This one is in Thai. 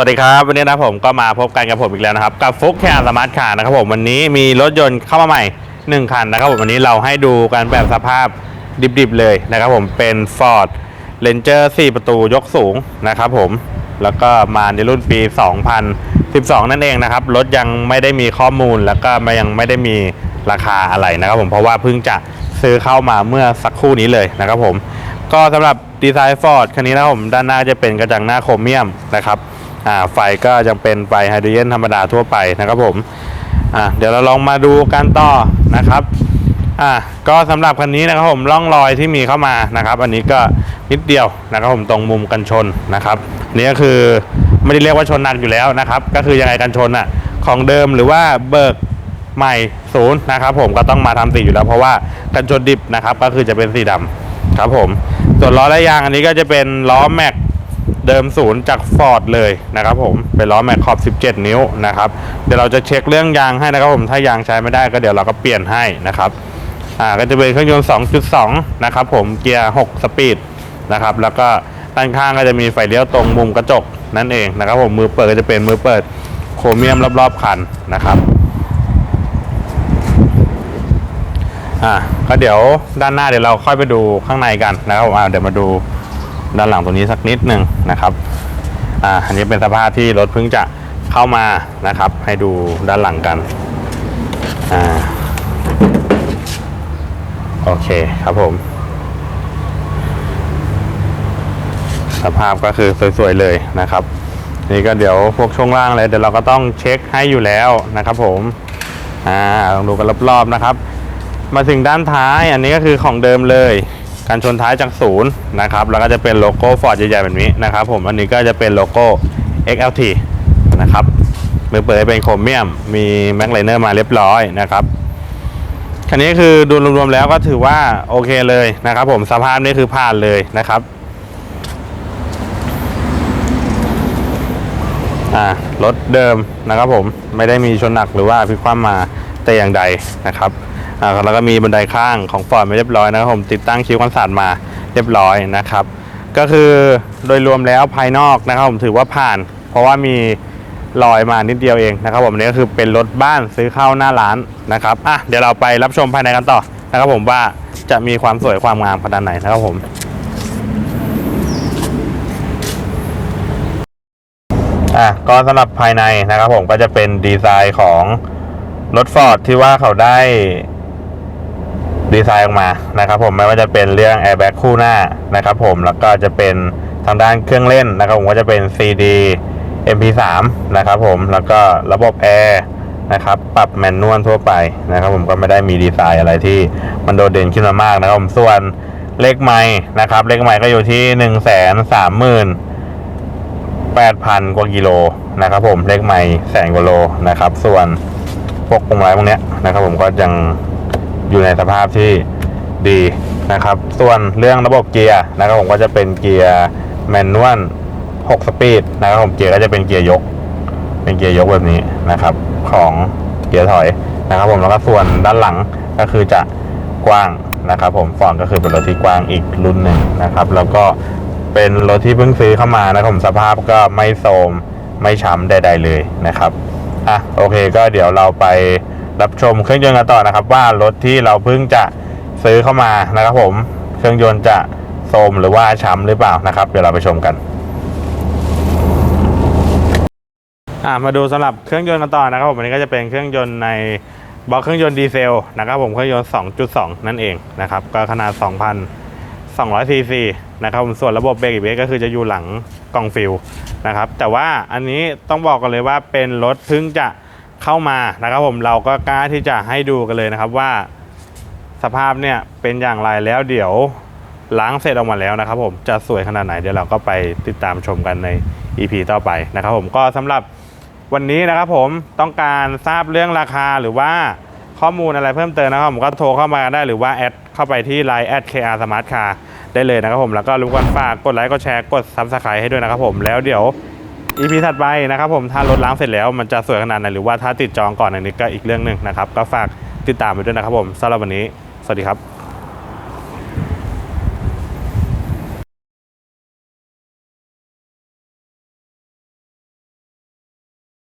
สวัสดีครับ วันนี้นะผมก็มาพบกันกับผมอีกแล้วนะครับ กับฟุกแคร์สมาร์ทคาร์นะครับผมวันนี้มีรถยนต์เข้ามาใหม่ 1 คันนะครับผมวันนี้เราให้ดูกันแบบสภาพดิบๆเลยนะครับผมเป็น Ford Ranger 4 ประตูยกสูงนะครับผมแล้วก็มาในรุ่นปี 2012 นั่นเองนะครับ รถยังไม่ได้มีข้อมูลแล้วก็ยังไม่ได้มีราคาอะไรนะครับผมเพราะว่าเพิ่งจะซื้อเข้ามาเมื่อสักครู่นี้เลยนะครับผมก็สำหรับดีไซน์ฟอร์ดคันนี้นะผมด้านหน้าจะเป็นกระจังหน้าโครเมียมนะครับ ไฟก็ยังเป็นไฟไฮโดรเจนธรรมดาทั่วไปนะครับผมอ่าเดี๋ยวเราลองมาดูกันต่อนะครับอ่าก็สำหรับคันนี้นะครับผมร่องรอยที่มีเข้ามานะครับ อันนี้ก็นิดเดียวนะครับผมตรงมุมกันชนนะครับนี่ก็คือไม่ได้เรียกว่าชนหนักอยู่แล้วนะครับ ก็คือยังไงกันชนอะของเดิมหรือว่าเบิกใหม่ศูนย์นะครับผมก็ต้องมาทำสีอยู่แล้วเพราะว่ากันชนดิบนะครับก็คือจะเป็นสีดำครับผมส่วนล้อและยางอันนี้ก็จะเป็นล้อแม็ก เดิมศูนย์จากฟอร์ดเลยนะครับผมเป็นล้อแม็กขอบ 17 นิ้วนะครับเดี๋ยวเราจะเช็คเรื่องยางให้นะครับผมถ้ายางใช้ไม่ได้ก็เดี๋ยวเราก็เปลี่ยนให้นะครับอ่าก็จะเป็นเครื่องยนต์ 2.2 นะครับผมเกียร์ 6 สปีดนะครับแล้วก็ด้านข้างก็จะมีไฟเลี้ยวตรงมุมกระจกนั่นเองนะครับผมมือเปิดก็จะเป็นมือเปิดโครเมียมรอบๆคันนะครับอะก็เดี๋ยวด้านหน้าเดี๋ยวเราค่อยไปดูข้างในกันนะครับผมอะเดี๋ยวมาดู ด้านหลังตรงนี้สักนิดหนึ่งนะครับอ่าอันนี้เป็นสภาพที่รถเพิ่งจะเข้ามานะครับ ให้ดูด้านหลังกันอ่าโอเคครับผม สภาพก็คือสวยๆเลยนะครับ นี่ก็เดี๋ยวพวกช่วงล่างอะไรเดี๋ยวเราก็ต้องเช็คให้อยู่แล้วนะครับ ผมอ่าลองดูกันรอบๆนะครับ มาถึงด้านท้ายอันนี้ก็คือของเดิมเลย การชนท้ายจากศูนย์นะครับแล้วก็จะเป็นโลโก้ฟอร์ดใหญ่ๆแบบนี้นะครับผมอันนี้ก็จะเป็นโลโก้ XLT นะครับมือเปิดเป็นโครเมียม มีแม็กไลเนอร์มาเรียบร้อยนะครับคันนี้คือดูรวมๆแล้วก็ถือว่าโอเคเลยนะครับ ผมสภาพนี้คือผ่านเลยนะครับอ่ารถเดิมนะครับผมไม่ได้มีชนหนักหรือว่าพลิกคว่ำมาแต่อย่างใดนะครับ อ่าแล้วก็มีบันไดข้างของฟอร์ดมาเรียบร้อยนะครับผมติดตั้งคิ้วกันศาสตร์มาเรียบร้อยนะครับ ก็คือโดยรวมแล้วภายนอกนะครับผมถือว่าผ่าน เพราะว่ามีรอยมานิดเดียวเองนะครับผมนี่ก็คือเป็นรถบ้านซื้อเข้าหน้าร้านนะครับอะเดี๋ยวเราไปรับชมภายในกันต่อนะครับผมว่าจะมีความสวยความงามขนาดไหนนะครับผมอะก็สำหรับภายในนะครับผมก็จะเป็นดีไซน์ของรถฟอร์ดที่ว่าเขาได้ ดีไซน์ออกมานะครับผมไม่ว่าจะเป็นเรื่องแอร์แบ็กคู่หน้านะครับผมแล้วก็จะเป็นทางด้านเครื่องเล่นนะครับผมก็จะเป็น CD MP3 นะครับผมแล้วก็ระบบแอร์นะครับปรับแมนนวลทั่วไปนะครับผมก็ไม่ได้มีดีไซน์อะไรที่มันโดดเด่นขึ้นมามากนะครับผมส่วนเลขไม้นะครับเลขไม้ก็อยู่ที่1นึ่งแสนสามหมื่น8,000กว่ากิโลนะครับผมเลขไม่แสนกว่าโลนะครับส่วนพวกพวงมาลัยพวกเนี้ยนะครับผมก็ยัง อยู่ในสภาพที่ดีนะครับ ส่วนเรื่องระบบเกียร์นะครับผมก็จะเป็นเกียร์แมนนวล6สปีดนะครับผมเกียร์ก็จะเป็นเกียร์ยก เป็นเกียร์ยกแบบนี้นะครับ ของเกียร์ถอยนะครับ ผมแล้วก็ส่วนด้านหลังก็คือจะกว้างนะครับผมฟอนก็คือเป็นรถที่กว้างอีกรุ่นหนึ่งนะครับ แล้วก็เป็นรถที่เพิ่งซื้อเข้ามานะครับผมสภาพก็ไม่โทมไม่ช้ำใด ๆ เลยนะครับอะโอเคก็เดี๋ยวเราไป รับชมเครื่องยนต์กันต่อนะครับ ว่ารถที่เราเพิ่งจะซื้อเข้ามานะครับ ผมเครื่องยนต์จะโทมหรือว่าช้ำหรือเปล่านะครับ เดี๋ยวเราไปชมกันมาดูสำหรับเครื่องยนต์กันต่อนะครับผมอันนี้ก็จะเป็นเครื่องยนต์ในบล็อกเครื่องยนต์ดีเซลนะครับผมเครื่องยนต์ 2.2 นั่นเองนะครับก็ขนาด 2,200ซีซีนะครับผมส่วนระบบเบรกอีกเบรกก็คือจะอยู่หลังกล่องฟิลนะครับแต่ว่าอันนี้ต้องบอกกันเลยว่าเป็นรถเพิ่งจะ เข้ามานะครับผมเราก็กล้าที่จะให้ดูกันเลยนะครับว่า สภาพเนี่ยเป็นอย่างไรแล้วเดี๋ยวล้างเสร็จออกมาแล้วนะครับ ผมจะสวยขนาดไหนเดี๋ยวเราก็ไปติดตามชมกันใน EP ต่อไปนะครับ ผมก็สำหรับวันนี้นะครับ ผมต้องการทราบเรื่องราคาหรือว่าข้อมูลอะไรเพิ่มเติมนะครับผมก็โทรเข้ามาได้หรือว่าแอดเข้าไปที่ Line แอด KR Smart Car ได้เลยนะครับผมแล้วก็รบกวนฝากกดไลค์กดแชร์กด Subscribe ให้ด้วยนะครับผมแล้วเดี๋ยว EP ถัดไปนะครับผมถ้ารถล้างเสร็จแล้วมันจะสวยขนาดไหนหรือว่าถ้าติดจองก่อนอันนี้ก็อีกเรื่องหนึ่งนะครับก็ฝากติดตามไปด้วยนะครับผมสำหรับวันนี้ สวัสดีครับ